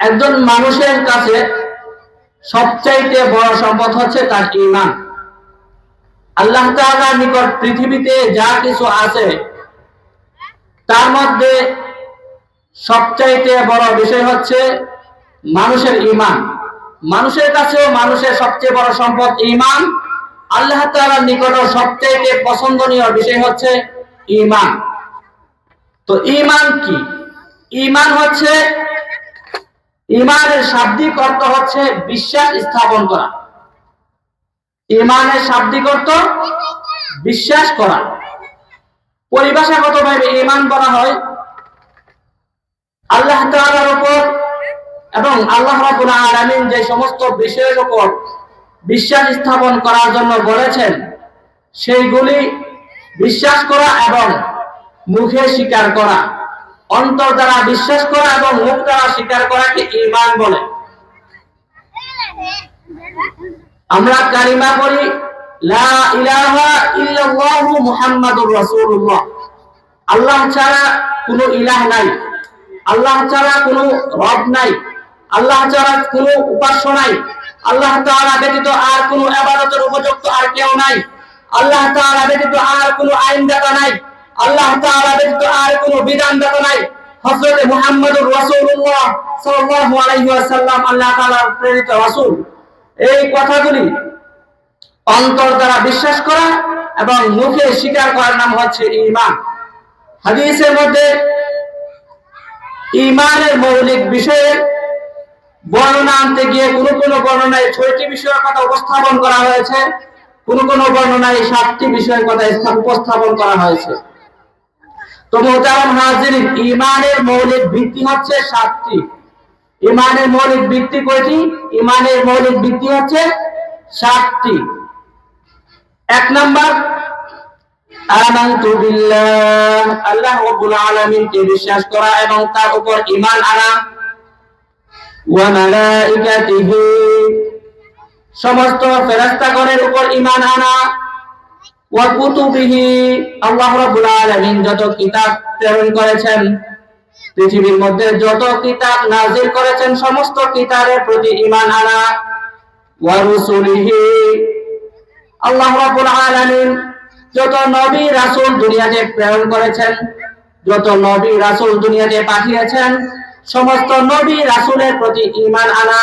একজন মানুষের কাছে সবচাইতে বড় সম্পদ হচ্ছে তার ইমান। আল্লাহ তাআলার নিকট পৃথিবীতে যা কিছু আছে, তার মধ্যে সবচাইতে বড় বিষয় হচ্ছে মানুষের ইমান। মানুষের কাছেও মানুষের সবচেয়ে বড় সম্পদ ইমান। আল্লাহ তাআলার নিকটও সবচাইতে পছন্দনীয় বিষয় হচ্ছে ইমান। তো ইমান কি? ইমান হচ্ছে ইমানের শাব্দিক অর্থ হচ্ছে বিশ্বাস স্থাপন করা। ইমানের শাব্দিক অর্থ বিশ্বাস করা। পরিভাষাগত ভাবে ইমান বলা হয় আল্লাহ তাআলার উপর এবং আল্লাহ রাব্বুল আলামিন যে সমস্ত বিষয়ের উপর বিশ্বাস স্থাপন করার জন্য বলেছেন, সেইগুলি বিশ্বাস করা এবং মুখে স্বীকার করা। অন্তর দ্বারা বিশ্বাস করা এবং মুখ দ্বারা স্বীকার করাকে ঈমান বলে। আমরা কালিমা পড়ি, লা ইলাহা ইল্লাল্লাহু মুহাম্মাদুর রাসূলুল্লাহ। আল্লাহ ছাড়া কোনো ইলাহ নাই। আল্লাহ ছাড়া কোনো রব নাই। আল্লাহ ছাড়া কোনো উপাস্য নাই। আল্লাহ তাআলা ব্যতীত আর কোনো ইবাদতের উপযুক্ত আর কেউ নাই। আল্লাহ তাআলা ব্যতীত আর কোনো আইনদাতা নাই। আল্লাহ তাআলা ব্যতীত আর কোনো বিধানদাতা নাই। হযরত মুহাম্মদুর রাসূলুল্লাহ সাল্লাল্লাহু আলাইহি ওয়াসাল্লাম আল্লাহ তাআলার প্রেরিত রাসূল। এই কথাগুলি অন্তর দ্বারা বিশ্বাস করা এবং মুখে স্বীকার করার নাম হচ্ছে ঈমান। হাদিসের মধ্যে ঈমানের মৌলিক বিষয়ে বর্ণনা আনতে গিয়ে কোন কোন বর্ণনায় ছয়টি বিষয়ের কথা উপস্থাপন করা হয়েছে, কোন কোন বর্ণনায় সাতটি বিষয়ের কথা উপস্থাপন করা হয়েছে। তো মোহতারাম হাজিরিন ইমানের মৌলিক ভিত্তি হচ্ছে সাতটি। ইমানের মৌলিক ভিত্তি কয়টি? ইমানের মৌলিক ভিত্তি হচ্ছে সাতটি। এক আল্লাহ আলামিনকে বিশ্বাস করা এবং তার উপর ঈমান আনা। ওয়া মালাইকাতিহি। সমস্ত ফেরেশতাগণের উপর ঈমান আনা। আল্লাহ রাব্বুল আলামিন যত কিতাব প্রেরণ করেছেন, পৃথিবীর মধ্যে যত কিতাব করেছেন, সমস্ত কিতাবের প্রতি যত নবী দুনিয়াতে প্রেরণ করেছেন, যত নবী, রাসূল দুনিয়াতে পাঠিয়েছেন, সমস্ত নবী, রাসূলের প্রতি ঈমান আনা।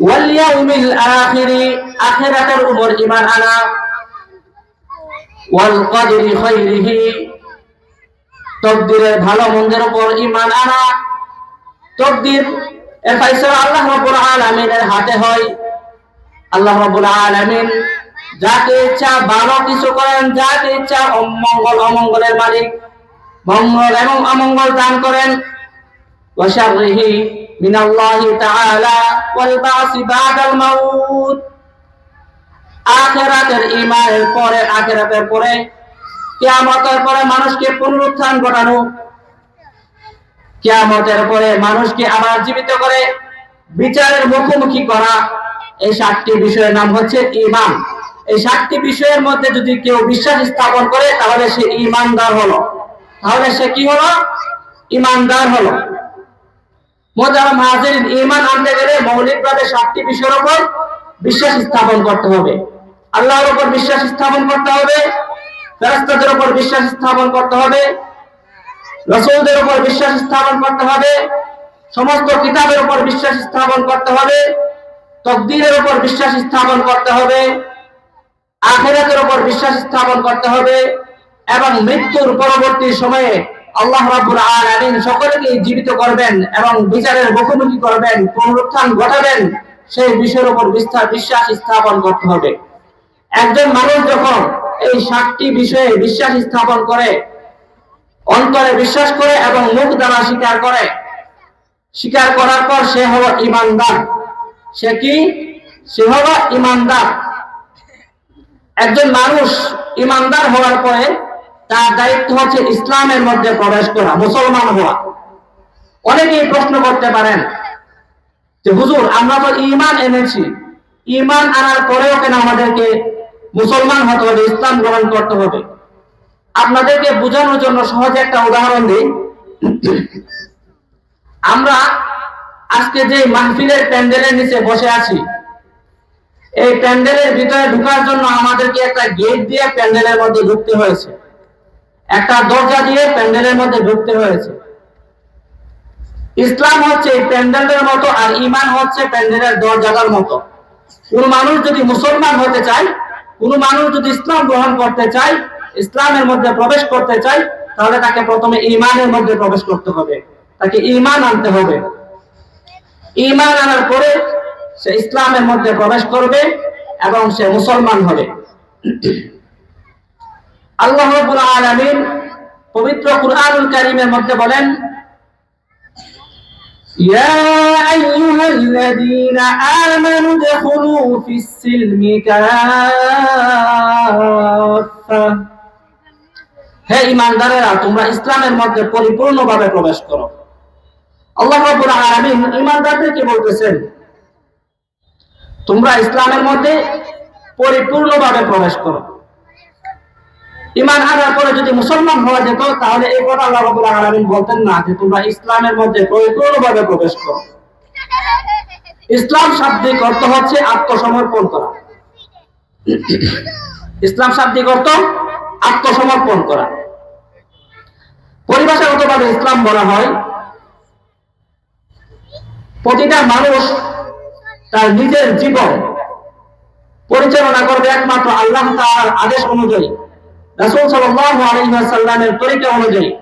ওয়াল ইয়াউমিল আখিরি উপর ঈমান আনা। ওয়াল কদরি তকদিরের ভালো মন্দের উপর ঈমান আনা। তকদির, এর ফাইসলা আল্লাহ রাব্বুল আলামিনের হাতে হয়। আল্লাহ রাব্বুল আলামিন যাকে ইচ্ছা ভালো কিছু করেন, যাকে ইচ্ছা অমঙ্গল অমঙ্গলের মালিক, মঙ্গল এবং অমঙ্গল দান করেন। ওয়াশাররিহি মিনাল্লাহি তাআলা ওয়াল বাসি বাদাল মাউত। আখিরাতের ঈমানের পরে, আখিরাতের পরে, কিয়ামতের পরে মানুষকে পুনরুত্থান ঘটানো। কিয়ামতের পরে মানুষকে আবার জীবিত করে, বিচারের মুখোমুখি করা। এই সাতটি বিষয়ের নাম হচ্ছে ঈমান। এই সাতটি বিষয়ের মধ্যে যদি কেউ বিশ্বাস স্থাপন করে, তাহলে সে ইমানদার হলো। তাহলে সে কি হলো? ইমানদার হলো। মোজারাম হাজিরিন ইমান আনতে গেলে মৌলিকভাবে সাতটি বিষয়ের উপর বিশ্বাস স্থাপন করতে হবে। আল্লাহর উপর বিশ্বাস স্থাপন করতে হবে, ফেরেশতাদের উপর বিশ্বাস স্থাপন করতে হবে, রসুলদের উপর বিশ্বাস স্থাপন করতে হবে, সমস্ত কিতাবের উপর বিশ্বাস স্থাপন করতে হবে, তকদিরের উপর বিশ্বাস স্থাপন করতে হবে, আখেরাতের উপর বিশ্বাস স্থাপন করতে হবে এবং মৃত্যুর পরবর্তী সময়ে আল্লাহ রাব্বুল আলামিন সকলকে জীবিত করবেন এবং বিচারের মুখোমুখি করবেন, পুনরুত্থান ঘটাবেন। সেই বিষয়ের উপর বিস্তার বিশ্বাস স্থাপন করতে হবে। একজন মানুষ যখন এই সাতটি বিষয়ে বিশ্বাস স্থাপন করে, অন্তরে বিশ্বাস করে এবং মুখ দ্বারা স্বীকার করে, স্বীকার করার পর সে হলো ইমানদার। সে কি? সে হলো ইমানদার। একজন মানুষ ইমানদার হওয়ার পরে তার দায়িত্ব হচ্ছে ইসলামের মধ্যে প্রবেশ করা, মুসলমান হওয়া। অনেকেই প্রশ্ন করতে পারেন যে হুজুর, আমরা তো ইমান এনেছি। ইমান আনার পরেও কেন আমাদেরকে মুসলমান হতে হবে, ইসলাম গ্রহণ করতে হবে? আপনাদেরকে বোঝানোর জন্য সহজে একটা উদাহরণ দিই। আমরা আজকে যে মাহফিলের প্যান্ডেলের নিচে বসে আছি, এই প্যান্ডেলের ভিতরে ঢোকার জন্য আমাদেরকে একটা গেট দিয়ে প্যান্ডেলের মধ্যে ঢুকতে হয়েছে। একটা দরজা দিয়ে প্যান্ডেলের মধ্যে ঢুকতে হয়েছে। ইসলাম হচ্ছে প্যান্ডেলের মতো আর ইমান হচ্ছে প্যান্ডেলের দরজাটার মতো। কোন মানুষ যদি মুসলমান হতে চায়, কোন মানুষ যদি ইসলাম গ্রহণ করতে চায়, ইসলামের মধ্যে প্রবেশ করতে চায়, তাহলে তাকে প্রথমে ইমানের মধ্যে প্রবেশ করতে হবে। তাকে ইমান আনতে হবে। ইমান আনার পরে সে ইসলামের মধ্যে প্রবেশ করবে এবং সে মুসলমান হবে। আল্লাহ আলামিন পবিত্র কুরআনুল কারীমের মধ্যে বলেন يا أيها الذين آمنوا ادخلوا في السلم كافة হে ইমানদারেরা তোমরা ইসলামের মধ্যে পরিপূর্ণভাবে প্রবেশ করো আল্লাহ রাব্বুল আলামিন ইমানদারদেরকে বলতেছেন তোমরা ইসলামের মধ্যে পরিপূর্ণভাবে প্রবেশ করো ইমান আনার পরে যদি মুসলমান হওয়া যেত তাহলে এই কথা আল্লাহ রাব্বুল আলামিন বলতেন না যে তোমরা ইসলামের মধ্যে পরিপূর্ণভাবে প্রবেশ করো। ইসলাম শাব্দিক অর্থ হচ্ছে আত্মসমর্পণ করা। ইসলাম শাব্দিক অর্থ আত্মসমর্পণ করা। পরিভাষাগতভাবে ইসলাম বলা হয়, প্রতিটা মানুষ তার নিজের জীবন পরিচালনা করবে একমাত্র আল্লাহ তার আদেশ অনুযায়ী। রাসূল সাল্লাল্লাহু আলাইহি ওয়াসাল্লামের তরিকা অনুযায়ী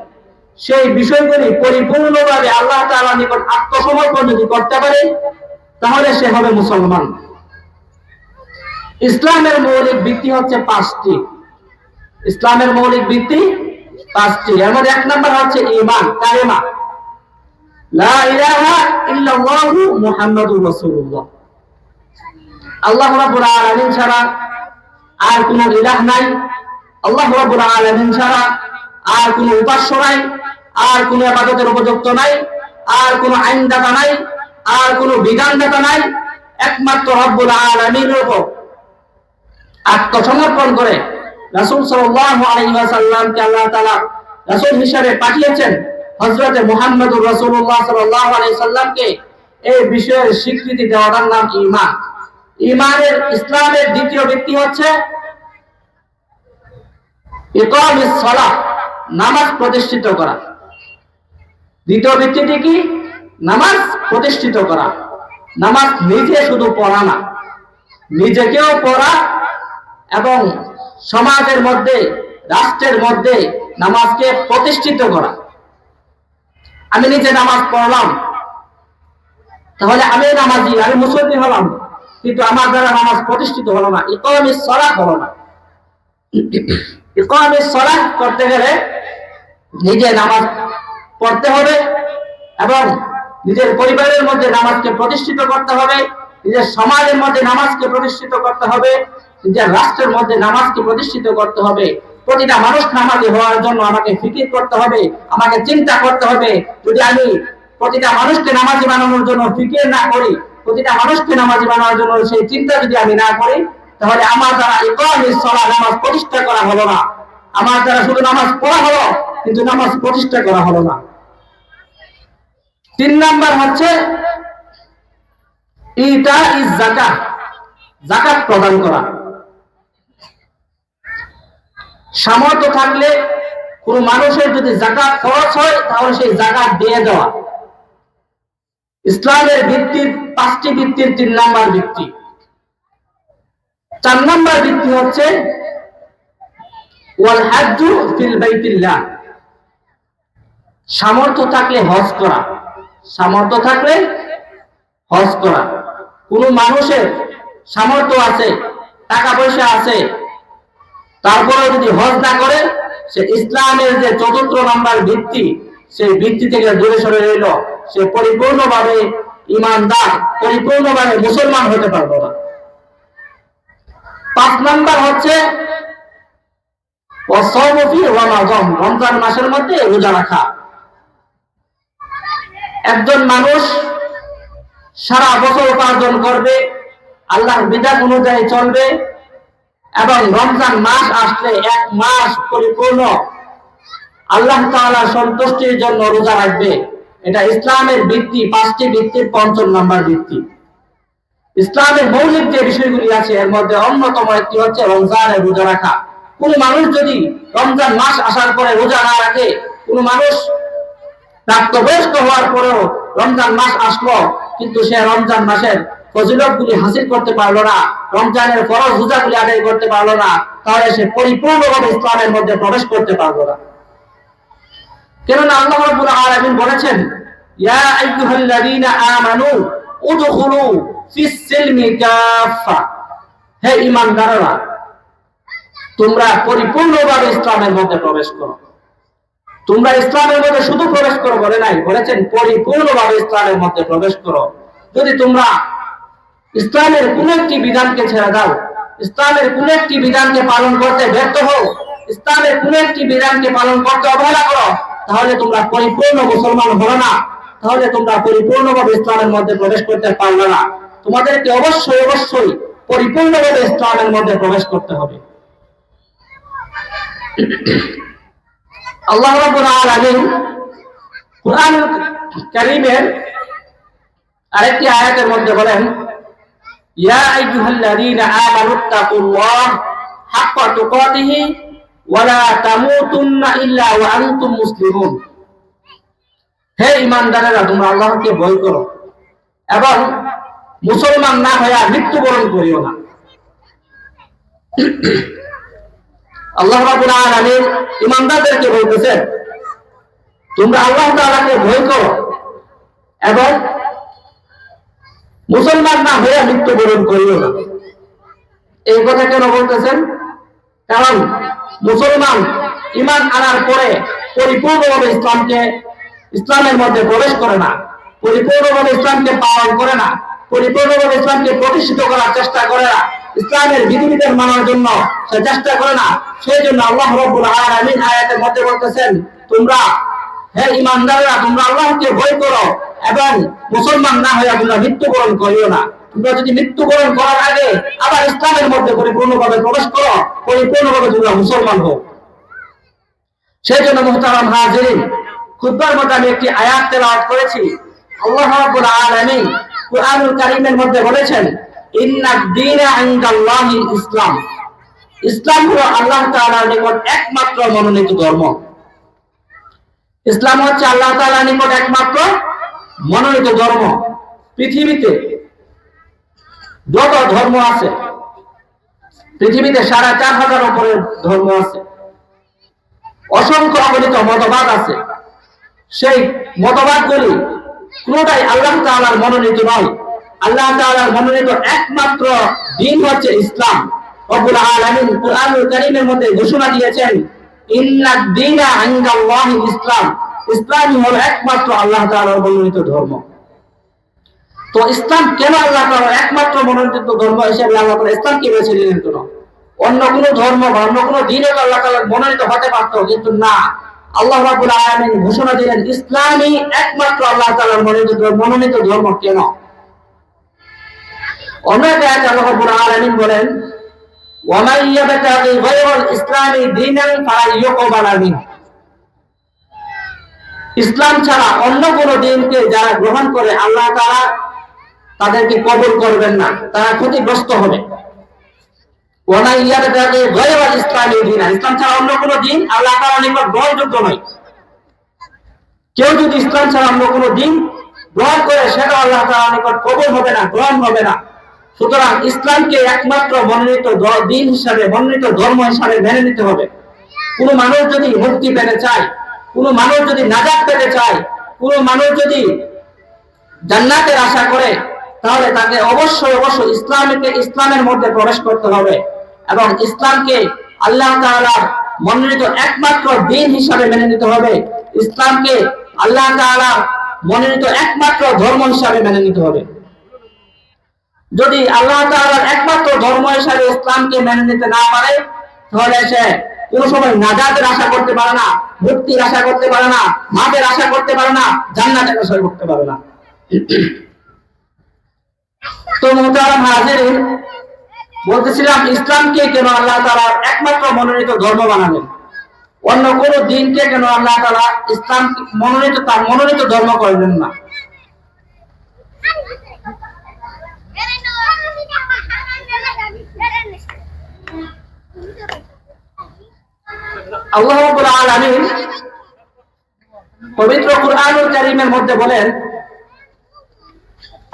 সেই বিষয়গুলি পরিপূর্ণভাবে আল্লাহ তাআলার নিকট আত্মসমর্পণ যদি করতে পারে, তাহলে সে হবে মুসলমান। ইসলামের মৌলিক ভিত্তি হচ্ছে পাঁচটি। ইসলামের মৌলিক ভিত্তি পাঁচটি। এর মধ্যে এক নম্বর হচ্ছে ঈমান, কালেমা। আল্লাহ ছাড়া আর কোনো ইলাহ নাই। আল্লাহ রাব্বুল আলামিন ছাড়া আর কোনো উপাস্য নাই, আর কোনো ইবাদতের উপযুক্ত নাই, আর কোনো আইনদাতা নাই, আর কোনো বিধানদাতা নাই, একমাত্র রব্বুল আলামিনের উপর আত্মসমর্পণ করে রাসূল সাল্লাল্লাহু আলাইহি ওয়াসাল্লামকে আল্লাহ তাআলা রাসূল হিসেবে পাঠিয়েছেন হযরত মুহাম্মদুর রাসূলুল্লাহ সাল্লাল্লাহু আলাইহি সাল্লামকে এই বিষয়ের স্বীকৃতি দেওয়ার নাম ঈমান। ঈমানের ইসলামের দ্বিতীয় ভিত্তি হচ্ছে নামাজ প্রতিষ্ঠিত করা। দ্বিতীয় ভিত্তিটি কি? নামাজ প্রতিষ্ঠিত করা। নামাজ নিজে শুধু পড়া না। নিজেকেও পড়া এবং সমাজের মধ্যে, রাষ্ট্রের মধ্যে নামাজকে প্রতিষ্ঠিত করা। আমি নিজে নামাজ পড়লাম। তাহলে আমি নামাজি, আমি মুসল্লি হলাম। কিন্তু আমার দ্বারা নামাজ প্রতিষ্ঠিত হলো না ইকমিস সলাহ হলো না। সলাহ করতে গেলে নিজে নামাজ পড়তে হবে এবং নিজের পরিবারের মধ্যে নামাজকে প্রতিষ্ঠিত করতে হবে, নিজের সমাজের মধ্যে নামাজকে প্রতিষ্ঠিত করতে হবে, নিজের রাষ্ট্রের মধ্যে নামাজকে প্রতিষ্ঠিত করতে হবে। প্রতিটা মানুষ নামাজি হওয়ার জন্য আমাকে ফিকির করতে হবে, আমাকে চিন্তা করতে হবে। যদি আমি প্রতিটা মানুষকে নামাজি বানানোর জন্য ফিকির না করি, প্রতিটা মানুষকে নামাজি বানানোর জন্য সেই চিন্তা যদি আমি না করি তাহলে আমার দ্বারা ইকরামিস সালাহ নামাজ প্রতিষ্ঠা করা হলো না। আমার দ্বারা শুধু নামাজ পড়া হলো, কিন্তু নামাজ প্রতিষ্ঠা করা হলো না। তিন নাম্বার হচ্ছে ইটা ইজ জাকাত জাকাত প্রদান করা। সামর্থ্য থাকলে কোন মানুষের যদি জাকাত খরচ হয়, তাহলে সেই জাকাত দিয়ে দেওয়া। ইসলামের ভিত্তির, পাঁচটি ভিত্তির তিন নাম্বার ভিত্তি। চার নাম্বার ভিত্তি হচ্ছে, ওয়াল সামর্থ্য থাকলে হজ করা। সামর্থ্য থাকলে হজ করা। কোন মানুষের সামর্থ্য আছে, টাকা পয়সা আছে তারপরে যদি হজ না করে, সে ইসলামের যে চতুর্থ নাম্বার ভিত্তি, সেই ভিত্তি থেকে দূরে সরে রইল। সে পরিপূর্ণভাবে ইমানদার, পরিপূর্ণভাবে মুসলমান হতে পারব না। পাঁচ নাম্বার হচ্ছে রমজান মাসের মধ্যে রোজা রাখা। একজন মানুষ সারা বছর উপার্জন করবে, আল্লাহর বিধান অনুযায়ী চলবে, এবং রমজান মাস আসলে এক মাস পরিপূর্ণ আল্লাহ তাআলার সন্তুষ্টির জন্য রোজা রাখবে। এটা ইসলামের ভিত্তি, পাঁচটি ভিত্তির পঞ্চম নাম্বার ভিত্তি। ইসলামের মৌলিক যে বিষয়গুলি আছে, এর মধ্যে অন্যতম একটি হচ্ছে রমজানের রোজা রাখা। কোন মানুষ যদি রমজান মাস আসার পরে রোজা না রাখে, কোন মানুষ প্রাপ্তবয়স্ক হওয়ার পরেও রমজান মাস আসলো, কিন্তু সে রমজান মাসের ফজিলত গুলি হাসিল করতে পারল না, রমজানের ফরজ রোজা গুলি আদায় করতে পারল না, তাহলে সে পরিপূর্ণভাবে ইসলামের মধ্যে প্রবেশ করতে পারল না। কেননা আল্লাহ রাব্বুল আলামিন বলেছেন, ইয়া আইয়ুহাল্লাযীনা আমানু উদখুলু ফিস সিলমি কাফা। হে ঈমানদাররা, তোমরা পরিপূর্ণভাবে ইসলামের মধ্যে প্রবেশ করো। তোমরা ইসলামের মধ্যে শুধু প্রবেশ করো বলে নাই, বলেছেন পরিপূর্ণভাবে ইসলামের মধ্যে প্রবেশ করো। যদি তোমরা ইসলামের কোন একটি বিধানকে ছেড়ে দাও, ইসলামের কোন একটি বিধানকে পালন করতে ব্যর্থ হও, ইসলামের কোন একটি বিধানকে পালন করতে অবহেলা করো, তাহলে তোমরা পরিপূর্ণ মুসলমান হলো না। তাহলে তোমরা পরিপূর্ণভাবে ইসলামের মধ্যে প্রবেশ করতে পারবে না। তোমাদেরকে অবশ্যই অবশ্যই পরিপূর্ণভাবে ইসলামের মধ্যে প্রবেশ করতে হবে। আল্লাহ রাব্বুল আলামিন কুরআন কারীমের আরেকটি আয়াতের মধ্যে বলেন, ইয়া আইয়ুহাল্লাযীনা হে ঈমানদারেরা তোমরা আল্লাহকে ভয় করো। এবং মুসলমান না হয়ে মৃত্যুবরণ করিও না। আল্লাহ রাব্বুল আলামিন ঈমানদারদেরকে বলতেছেন, তোমরা আল্লাহ তাআলাকে ভয় করো এবং মুসলমান না হয়ে মৃত্যুবরণ করিও না। এই কথা কেন বলতেছেন? কারণ মুসলমান ইমান আনার পরে পরিপূর্ণভাবে ইসলামকে ইসলামের মধ্যে প্রবেশ করে না। পরিপূর্ণভাবে ইসলামকে পালন করে না। পরিপূর্ণভাবে ইসলামকে প্রতিষ্ঠিত করার চেষ্টা করে না। ইসলামের বিধিবিধান মানার জন্য সে চেষ্টা করে না। সেই জন্য আল্লাহ রব্বুল আলামিন আয়াতের মধ্যে বলতেছেন, তোমরা হে ইমানদাররা তোমরা আল্লাহকে ভয় করো এবং মুসলমান না হয়ে তোমরা মৃত্যুবরণ করিও না। তোমরা যদি মৃত্যুবরণ করার আগে আবার ইসলামের মধ্যে পরিপূর্ণভাবে প্রবেশ করো, পরিপূর্ণভাবে তোমরা মুসলমান হও। সেই জন্য মুহতারাম হাজিরিন খুতবার মধ্যে আমি একটি আয়াত তেলাওয়াত করেছি। আল্লাহ রাব্বুল আলামিন কারীমের মধ্যে বলেছেন ইসলাম। ইসলাম হলো আল্লাহ তাআলার নিকট একমাত্র মনোনীত ধর্ম। ইসলাম হচ্ছে আল্লাহ তাআলার নিকট একমাত্র মনোনীত ধর্ম। পৃথিবীতে যত ধর্ম আছে, পৃথিবীতে সাড়ে চার হাজার উপরে ধর্ম আছে। অসংখ্য অগণিত মতবাদ আছে। সেই মতবাদগুলি কোনটাই আল্লাহ তাআলার মনোনীত নয়। আল্লাহ তাআলার মনোনীত একমাত্র দিন হচ্ছে ইসলাম। মধ্যে ঘোষণা দিয়েছেন দীনা ইসলাম। ইসলাম হলো একমাত্র আল্লাহ মনোনীত ধর্ম। তো ইসলাম কেন আল্লাহ একমাত্র মনোনীত ধর্ম হিসেবে আল্লাহ তাআলা বেছে নিলেন কেন? অন্য কোন ধর্ম বা অন্য কোন দিনও তো আল্লাহ মনোনীত হতে পারতো, কিন্তু না। আল্লাহ রাব্বুল আলামিন ঘোষণা দিলেন, ইসলামই একমাত্র আল্লাহ তাআলার মনোনীত মনোনীত ধর্ম কেন? অন্য এক আল্লাহ রাব্বুল আলামিন বলেন ওয়ামান ইয়াবতাগি গায়রাল ইসলামি দীনান ফালা ইউকবালা মিনহু ইসলাম ছাড়া অন্য কোন দিনকে যারা গ্রহণ করে, আল্লাহ তাআলা তাদেরকে কবুল করবেন না, তারা ক্ষতিগ্রস্ত হবে। ইয়াবতাগি গায়রাল ইসলামি ছাড়া অন্য কোন দিন আল্লাহ নিকট নয়। কেউ যদি ইসলাম ছাড়া অন্য কোন দিন গ্রহণ করে, সেটা আল্লাহ নিকট কবুল হবে না, গ্রহণ হবে না। সুতরাং ইসলামকে একমাত্র মনোনীত দিন হিসাবে, মনোনীত ধর্ম হিসাবে মেনে নিতে হবে। কোন মানুষ যদি মুক্তি পেতে চায়, কোন মানুষ যদি নাজাত পেতে চায়, কোন মানুষ যদি জান্নাতের আশা করে, তাহলে তাকে অবশ্যই অবশ্যই ইসলামকে, ইসলামের মধ্যে প্রবেশ করতে হবে। এবং ইসলামকে আল্লাহ তাআলার মনোনীত একমাত্র দিন হিসাবে মেনে নিতে হবে। ইসলামকে আল্লাহ তাআলার মনোনীত একমাত্র ধর্ম হিসাবে মেনে নিতে হবে। যদি আল্লাহ তাআলার একমাত্র ধর্ম হিসাবে ইসলামকে মেনে নিতে না পারে, তাহলে সে কোন সময় নাজাতের আশা করতে পারে না, মুক্তির আশা করতে পারে না মাদের আশা করতে পারে না, জান্নাতের আশা করতে পারে না। তো মোহতারাম হাজিরিন বলতেছিলাম, ইসলামকে কেন আল্লাহ তাআলা একমাত্র মনোনীত ধর্ম বানালেন? অন্য কোন দিনকে কেন আল্লাহ তালা ইসলাম মনোনীত, তার মনোনীত ধর্ম করবেন না? আল্লাহ আলামিন পবিত্র কুরআনুল কারীমের মধ্যে বলেন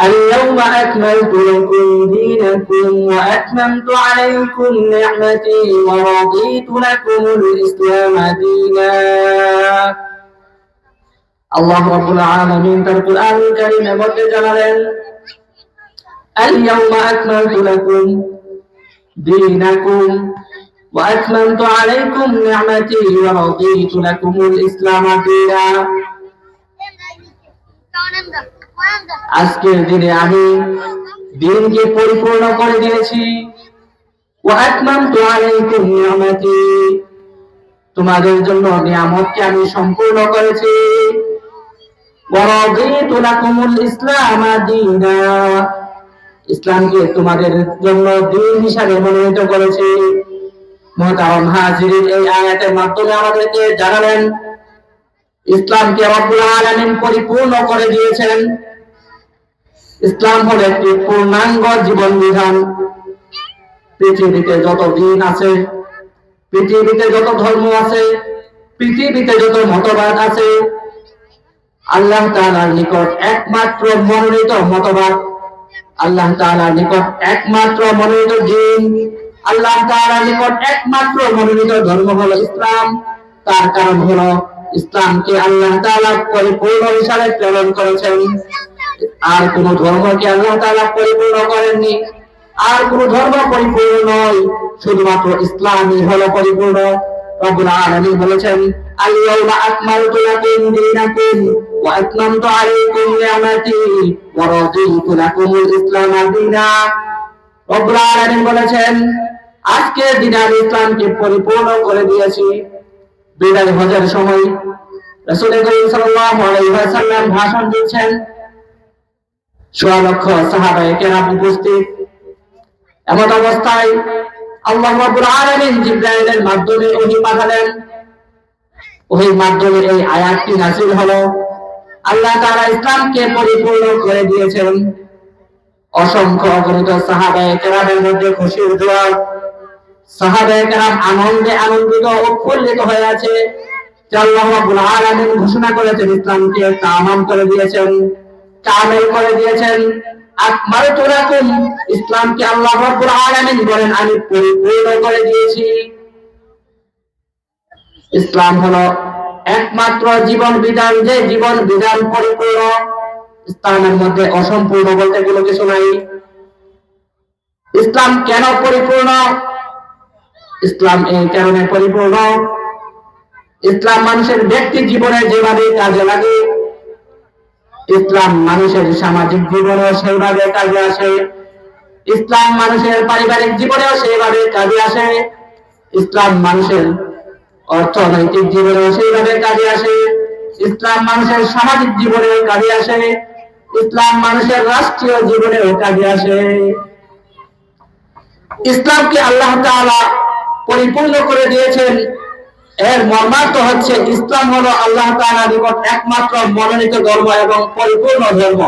اليوم أكملت لكم دينكم وأتممت عليكم نعمتي ورضيت لكم الإسلام دينا আল্লাহ রাব্বুল আলামিন তার কুরআনুল কারীমের মধ্যে জানালেন اليوم أكملت لكم دينكم وأتممت عليكم نعمتي ورضيت لكم الإسلام دينا আজকের দিনে আমি দিনকে পরিপূর্ণ করে দিয়েছি। তোমাদের জন্য নিয়ামতকে আমি সম্পূর্ণ করেছি। ইসলাম ইসলামকে তোমাদের জন্য দিন হিসাবে মনোনীত করেছি। মোহতারাম এই আয়াতের মাধ্যমে আমাদেরকে জানালেন ইসলামকে রব্বুল পরিপূর্ণ করে দিয়েছেন। ইসলাম হল একটি পূর্ণাঙ্গ জীবন বিধান পৃথিবীতে যত দিন আছে, পৃথিবীতে যত ধর্ম আছে, পৃথিবীতে যত মতবাদ আছে, আল্লাহ তাআলার নিকট একমাত্র মনোনীত মতবাদ, আল্লাহ তাআলার নিকট একমাত্র মনোনীত দিন, আল্লাহ তাআলার নিকট একমাত্র মনোনীত ধর্ম হলো ইসলাম। তার কারণ হলো ইসলামকে আল্লাহ তাআলা পরিপূর্ণ হিসাবে প্রেরণ করেছেন। আর কোন ধর্মকে আল্লাহ তাআলা পরিপূর্ণ করেননি। আর কোন ধর্ম পরিপূর্ণ নয়, শুধুমাত্র ইসলামই হলো পরিপূর্ণ। বলেছেন ইসলাম দীনা ইসলামকে পরিপূর্ণ করে দিয়েছি। বিদায় হজের সময় রাসূল করিম সাল্লাল্লাহু আলাইহি ওয়াসাল্লাম ভাষণ দিচ্ছেন। সোয়া লক্ষ সাহাবায়ে কেরাম উপস্থিত। এমন অবস্থায় আল্লাহ রাব্বুল আলামিন জিবরাইলের মাধ্যমে ওহী পাঠালেন। ওহীর মাধ্যমে এই আয়াতটি নাযিল হলো। আল্লাহ তাআলা ইসলামকে পরিপূর্ণ করে দিয়েছেন। অসংখ্য অগণিত সাহাবায়ে কেরামের মধ্যে খুশির জোয়ার আনন্দে আনন্দিত উৎফুল্লিত হয়ে আছে ঘোষণা করেছেন ইসলামকে, তামাম করে দিয়েছেন কামেল করে দিয়েছেন। ইসলামকে আল্লাহ আলামিন বলেন, আমি পরিপূর্ণ করে দিয়েছি। ইসলাম হলো একমাত্র জীবন বিধান, যে জীবন বিধান পরিপূর্ণ। ইসলামের মধ্যে অসম্পূর্ণ বলতে কোনো কিছু নাই। ইসলাম কেন পরিপূর্ণ? ইসলাম এই কারণে পরিপূর্ণ। ইসলাম মানুষের ব্যক্তি জীবনে যেভাবে কাজে লাগে, ইসলাম মানুষের সামাজিক জীবনেও সেইভাবে কাজে আসে, ইসলাম মানুষের পারিবারিক জীবনেও সেইভাবে কাজে আসে, ইসলাম মানুষের অর্থনৈতিক জীবনেও সেইভাবে কাজে আসে, ইসলাম মানুষের সামাজিক জীবনেও কাজে আসে, ইসলাম মানুষের রাষ্ট্রীয় জীবনেও কাজে আসে। ইসলামকে আল্লাহ তাআলা পরিপূর্ণ করে দিয়েছেন। এর মর্মার্থ হচ্ছে ইসলাম হলো আল্লাহ তাআলার নিকট একমাত্র মনোনীত ধর্ম এবং পরিপূর্ণ ধর্ম।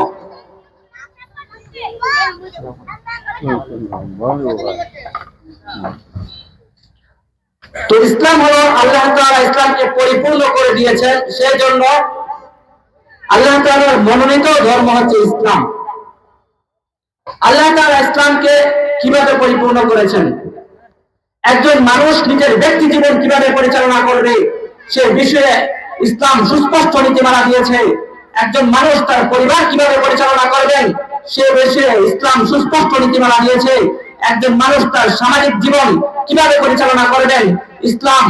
তো ইসলাম হলো আল্লাহ তাআলা ইসলামকে পরিপূর্ণ করে দিয়েছেন, সেই জন্য আল্লাহ তাআলার মনোনীত ধর্ম হচ্ছে ইসলাম। আল্লাহ তাআলা ইসলামকে কীভাবে পরিপূর্ণ করেছেন? একজন মানুষ নিজের ব্যক্তি জীবন কীভাবে পরিচালনা করবে, সে বিষয়ে ইসলাম সুস্পষ্ট নীতিমালা দিয়েছে। একজন মানুষ তার পরিবার কীভাবে পরিচালনা করবেন, সে বিষয়ে ইসলাম সুস্পষ্ট নীতিমালা দিয়েছে। একজন মানুষ তার সামাজিক জীবন কীভাবে পরিচালনা করবেন, ইসলাম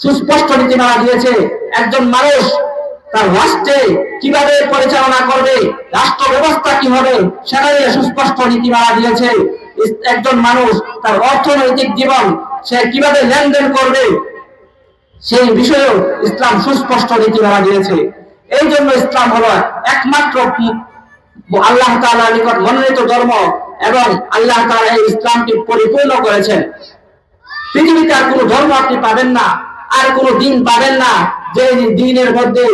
সুস্পষ্ট নীতিমালা দিয়েছে। একজন মানুষ তার রাষ্ট্রে কীভাবে পরিচালনা করবে, রাষ্ট্র ব্যবস্থা কি হবে, সেটা নিয়ে সুস্পষ্ট নীতিমালা দিয়েছে। একজন মানুষ তার অর্থনৈতিক জীবন সে কীভাবে লেনদেন করবে, সেই বিষয়েও ইসলাম সুস্পষ্ট নীতি নীতিমালা দিয়েছে এই জন্য ইসলাম হলো একমাত্র আল্লাহ তাআলার নিকট মনোনীত ধর্ম এবং আল্লাহ তালা এই ইসলামকে পরিপূর্ণ করেছেন। পৃথিবীতে আর কোনো ধর্ম আপনি পাবেন না, আর কোনো দিন পাবেন না যে দিনের মধ্যে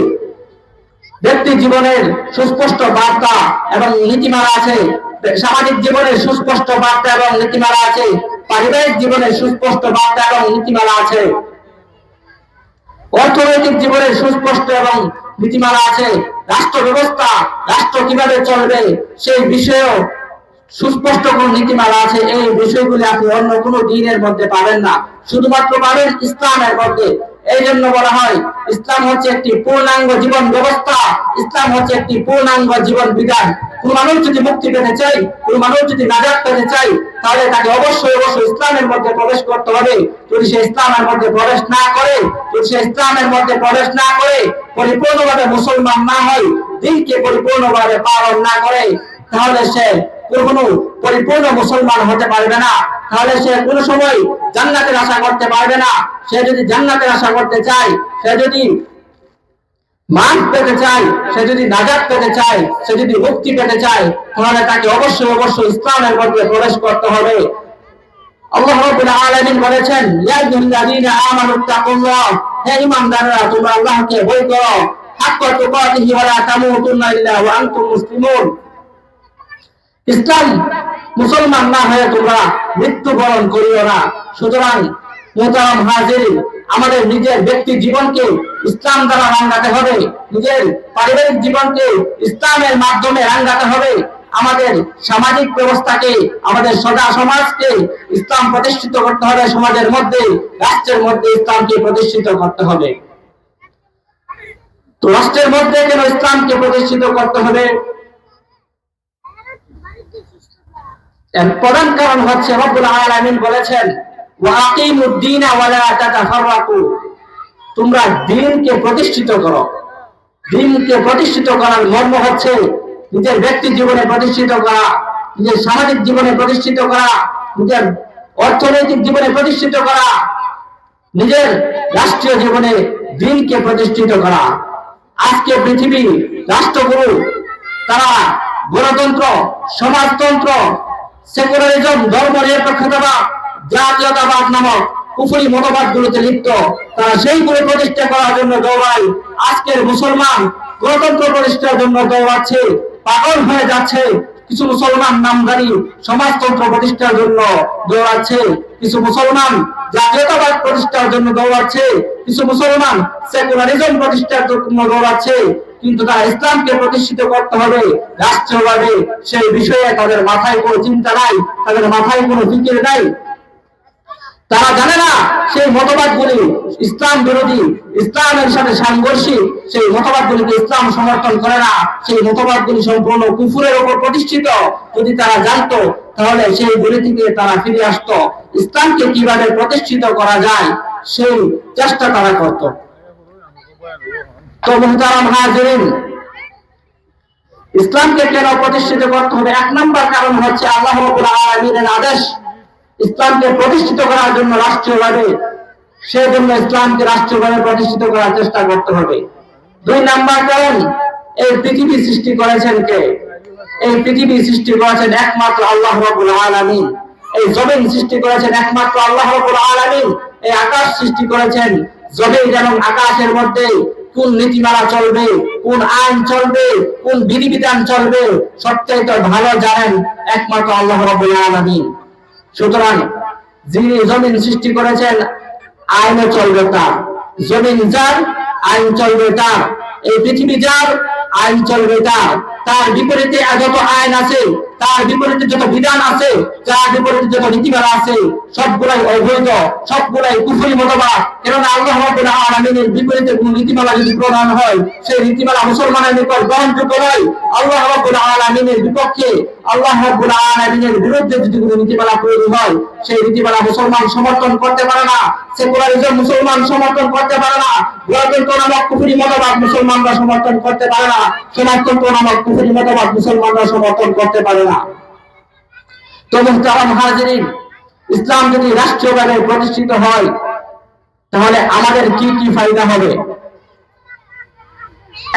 ব্যক্তি জীবনের সুস্পষ্ট বার্তা এবং নীতিমালা আছে, সামাজিক জীবনের সুস্পষ্ট বার্তা এবং নীতিমালা আছে, পারিবারিক জীবনের সুস্পষ্ট বার্তা এবং নীতিমালা আছে, অর্থনৈতিক জীবনের সুস্পষ্ট এবং নীতিমালা আছে রাষ্ট্র ব্যবস্থা রাষ্ট্র কীভাবে চলবে সেই বিষয়েও সুস্পষ্ট কোন নীতিমালা আছে, এই বিষয়গুলি আপনি অন্য কোনো দিনের মধ্যে পাবেন না। শুধুমাত্র পাবেন ইসলামের মধ্যে। এই জন্য বলা হয়, ইসলাম হচ্ছে একটি পূর্ণাঙ্গ জীবন ব্যবস্থা, ইসলাম হচ্ছে একটি পূর্ণাঙ্গ জীবন বিধান। কোন মানুষ যদি মুক্তি পেতে চাই কোন মানুষ যদি নাজাত পেতে চাই তাহলে তাকে অবশ্যই অবশ্যই ইসলামের মধ্যে প্রবেশ করতে হবে। যদি সে ইসলামের মধ্যে প্রবেশ না করে, যদি সে ইসলামের মধ্যে প্রবেশ না করে, পরিপূর্ণভাবে মুসলমান না হয়, দিনকে পরিপূর্ণভাবে পালন না করে, তাহলে সে কোনো পরিপূর্ণ মুসলমান হতে পারবে না। তাহলে সে কোনো সময় জান্নাতের আশা করতে পারবে না। সে যদি জান্নাতের আশা করতে চায়, সে যদি মান পেতে চায়, সে যদি নাজাত পেতে চায়, সে যদি মুক্তি পেতে চায়, তাহলে তাকে অবশ্যই অবশ্যই ইসলামের মধ্যে প্রবেশ করতে হবে। আল্লাহ বলেছেন ইসলাম মুসলমান না হয়ে তোমরা মৃত্যুবরণ করিও না। সুতরাং মোহতারাম হাজির, আমাদের নিজের ব্যক্তি জীবনকে ইসলাম দ্বারা রাঙ্গাতে হবে। নিজের পারিবারিক জীবনকে ইসলামের মাধ্যমে রাঙ্গাতে হবে। আমাদের সামাজিক ব্যবস্থাকে, আমাদের সদা সমাজকে ইসলাম প্রতিষ্ঠিত করতে হবে। সমাজের মধ্যে, রাষ্ট্রের মধ্যে ইসলামকে প্রতিষ্ঠিত করতে হবে। তো রাষ্ট্রের মধ্যে কেন ইসলামকে প্রতিষ্ঠিত করতে হবে এর প্রধান কারণ হচ্ছে রব্বুল আলামিন বলেছেন ওয়াকিমুদ্দিন ওয়ালা তাতাফাররাকু। তোমরা দ্বীনকে প্রতিষ্ঠিত করো। দ্বীনকে প্রতিষ্ঠিত করার মর্ম হচ্ছে নিজের ব্যক্তি জীবনে প্রতিষ্ঠিত করা, নিজের সামাজিক জীবনে প্রতিষ্ঠিত করা, নিজের অর্থনৈতিক জীবনে প্রতিষ্ঠিত করা, নিজের রাষ্ট্রীয় জীবনে দিনকে প্রতিষ্ঠিত করা। আজকে পৃথিবী রাষ্ট্রগুরু, তারা গণতন্ত্র, সমাজতন্ত্র সেকুলারিজম ধর্ম নিরপেক্ষতাবাদ জাতীয়তাবাদ নামক কুফরি মতবাদ গুলোতে লিপ্ত। তারা সেইগুলো প্রতিষ্ঠা করার জন্য দৌড়ায়। আজকের মুসলমান গণতন্ত্র প্রতিষ্ঠার জন্য দৌড়াচ্ছে, পাগল হয়ে যাচ্ছে। কিছু মুসলমান নামধারী সমাজতন্ত্র প্রতিষ্ঠার জন্য দৌড়াচ্ছে। কিছু মুসলমান জাতীয়তাবাদ প্রতিষ্ঠার জন্য দৌড়াচ্ছে। কিছু মুসলমান সেকুলারিজম প্রতিষ্ঠার জন্য দৌড়াচ্ছে। কিন্তু তারা ইসলামকে প্রতিষ্ঠিত করতে হবে রাষ্ট্রভাবে সেই বিষয়ে তাদের মাথায় কোনো চিন্তা নাই, তাদের মাথায় কোনো ফিকির নাই। তারা জানে না সেই মতবাদগুলি ইসলাম বিরোধী, ইসলামের সাথে সাংঘর্ষিক, সেই মতবাদগুলিকে ইসলাম সমর্থন করে না, সেই মতবাদগুলি সম্পূর্ণ কুফুরের উপর প্রতিষ্ঠিত। যদি তারা জানতো, তাহলে সেই গুলি থেকে তারা ফিরে আসতো। ইসলামকে কীভাবে প্রতিষ্ঠিত করা যায়, সেই চেষ্টা তারা করত। ইসলামকে কেন প্রতিষ্ঠিত করতে হবে? এক নম্বর কারণ হচ্ছে আল্লাহ আলামিনের আদেশ, ইসলামকে প্রতিষ্ঠিত করার জন্য রাষ্ট্রীয়ভাবে সেই জন্য ইসলামকে রাষ্ট্রীয়ভাবে প্রতিষ্ঠিত করার চেষ্টা করতে হবে। দুই নাম্বার কারণ, এই পৃথিবী সৃষ্টি করেছেন কে? এই পৃথিবী সৃষ্টি করেছেন একমাত্র আল্লাহ রাব্বুল আলামিন। এই জমিন সৃষ্টি করেছেন একমাত্র আল্লাহ রাব্বুল আলামিন। এই আকাশ সৃষ্টি করেছেন জমিন যেমন আকাশের মধ্যে কোন নীতিমালা চলবে, কোন আইন চলবে, কোন বিধিবিধান চলবে সবচেয়ে ভালো জানেন একমাত্র আল্লাহ আলামিন। সুতরাং যিনি জমিন সৃষ্টি করেছেন, আইনও চলবে তার। জমিন যার, আইন চলবে তার। এই পৃথিবী যার, আইন চলবে তার। তার বিপরীতে যত আইন আছে তার বিপরীতে যত বিধান আছে, তার বিপরীতে যত নীতিমালা আছে, সবগুলাই অবৈধ, সবগুলাই কুফরি মতবাদ। কেননা আল্লাহ আলামিনের বিপরীতে কোন নীতিমালা যদি প্রদান হয়, সেই নীতিমালা মুসলমানের নিকট গ্রহণযোগ্য নয়। আল্লাহ আলামিনের বিপক্ষে আল্লাহ আলামিনের বিরুদ্ধে যদি নীতিমালা তৈরি হয়, সেই নীতিমালা মুসলমান সমর্থন করতে পারে না, সেকুলারিজম মুসলমান সমর্থন করতে পারে না, গণতন্ত্র নামক কুফরি মতবাদ মুসলমানরা সমর্থন করতে পারে না সমাজতন্ত্র নামক কুফরি মতবাদ মুসলমানরা সমর্থন করতে পারে ইসলাম যদি রাষ্ট্রীয়ভাবে প্রতিষ্ঠিত হয়, তাহলে আমাদের কি কি ফায়দা হবে?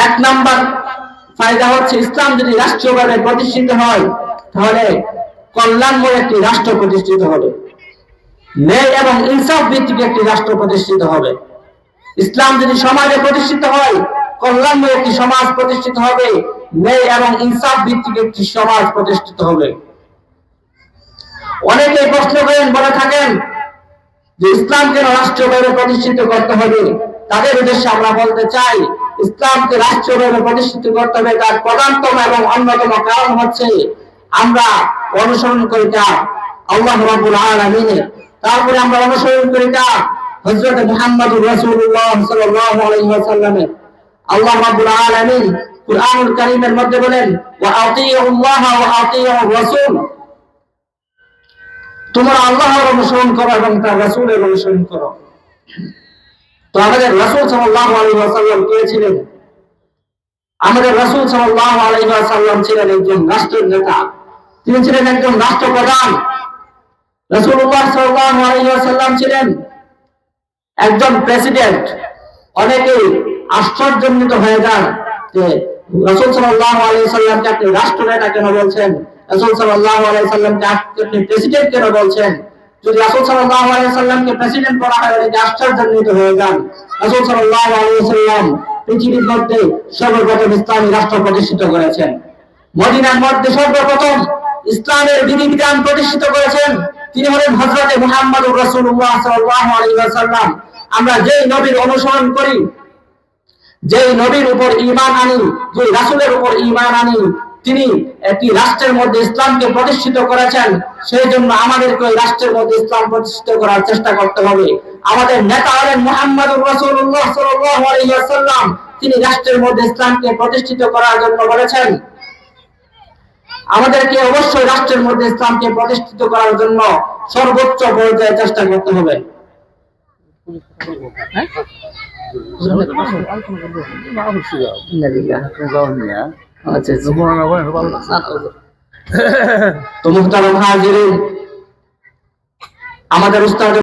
এক নাম্বার ফায়দা হচ্ছে ইসলাম যদি রাষ্ট্রীয়ভাবে প্রতিষ্ঠিত হয়, তাহলে কল্যাণময় একটি রাষ্ট্র প্রতিষ্ঠিত হবে। ন্যায় এবং ইনসাফ ভিত্তিক একটি রাষ্ট্র প্রতিষ্ঠিত হবে। ইসলাম যদি সমাজে প্রতিষ্ঠিত হয় কল্যাণময় একটি সমাজ প্রতিষ্ঠিত হবে, ন্যায় এবং ইনসাফ ভিত্তিক একটি সমাজ প্রতিষ্ঠিত হবে। অনেকে প্রশ্ন করেন বলে থাকেন যে ইসলামকে রাষ্ট্রভাবে প্রতিষ্ঠিত করতে হবে, তাদের উদ্দেশ্যে আমরা বলতে চাই, ইসলামকে রাষ্ট্রভাবে প্রতিষ্ঠিত করতে হবে, তার প্রধানতম এবং অন্যতম কারণ হচ্ছে আমরা অনুসরণ করি তা আল্লাহ রাব্বুল আলামিনের তারপরে আমরা অনুসরণ করি তা হযরত মুহাম্মদুর রাসূলুল্লাহ সাল্লাল্লাহু আলাইহি ওয়াসাল্লামের। আল্লাহ রাব্বুল আলামিন কুরআনুল কারীমের মধ্যে বলেন, ওয়া আতিউল্লাহ ওয়া আতিউর রাসূল। তোমরা আল্লাহর অনুসরণ করো এবং তার রাসূলের অনুসরণ করো। তো আমাদের রাসূল সাল্লাল্লাহু আলাইহি ওয়াসাল্লাম কে ছিলেন? আমাদের রাসূল সাল্লাল্লাহু আলাইহি ওয়াসাল্লাম ছিলেন একজন রাষ্ট্রের নেতা। তিনি ছিলেন একজন রাষ্ট্রপ্রধান। রাসূলুল্লাহ সাল্লাল্লাহু আলাইহি ওয়াসাল্লাম ছিলেন একজন প্রেসিডেন্ট। অনেকেই আশ্চর্যান্বিত হয়ে যান যে রাসূল সাল্লাল্লাহু আলাইহি সাল্লামকে আপনি রাষ্ট্রনেতা কেন বলছেন? রাসূল সাল্লাল্লাহু আলাইহি সাল্লামকে আপনি প্রেসিডেন্ট কেন বলছেন? যদি রাসূল সাল্লাল্লাহু আলাইহি সাল্লামকে প্রেসিডেন্ট করা হয় অনেকে আশ্চর্যান্বিত হয়ে যান? রাসূল সাল্লাল্লাহু আলাইহি সাল্লাম পৃথিবীর মধ্যে সর্বপ্রথম ইসলামী রাষ্ট্র প্রতিষ্ঠিত করেছেন। মদিনার মধ্যে সর্বপ্রথম ইসলামের বিধিবিধান প্রতিষ্ঠিত করেছেন। তিনি হলেন হযরতে মুহাম্মদুর রাসূলুল্লাহ সাল্লাল্লাহু আলাইহি ওয়াসাল্লাম। আমরা যেই নবীর অনুসরণ করি যেই নবীর উপর ইমান আনি যে রাসূলের উপর ঈমান আনি তিনি একটি রাষ্ট্রের মধ্যে ইসলামকে প্রতিষ্ঠিত করেছেন সেই জন্য আমাদেরকে ওই রাষ্ট্রের মধ্যে ইসলাম প্রতিষ্ঠিত করার চেষ্টা করতে হবে। আমাদের নেতা হলেন সাল্লাল্লাহু আলাইহি ওয়াসাল্লাম, তিনি রাষ্ট্রের মধ্যে ইসলামকে প্রতিষ্ঠিত করার জন্য বলেছেন। আমাদেরকে অবশ্যই রাষ্ট্রের মধ্যে ইসলামকে প্রতিষ্ঠিত করার জন্য সর্বোচ্চ পর্যায়ে চেষ্টা করতে হবে। আচ্ছা মুহতারাম হাজিরিন আমাদের উস্তাদ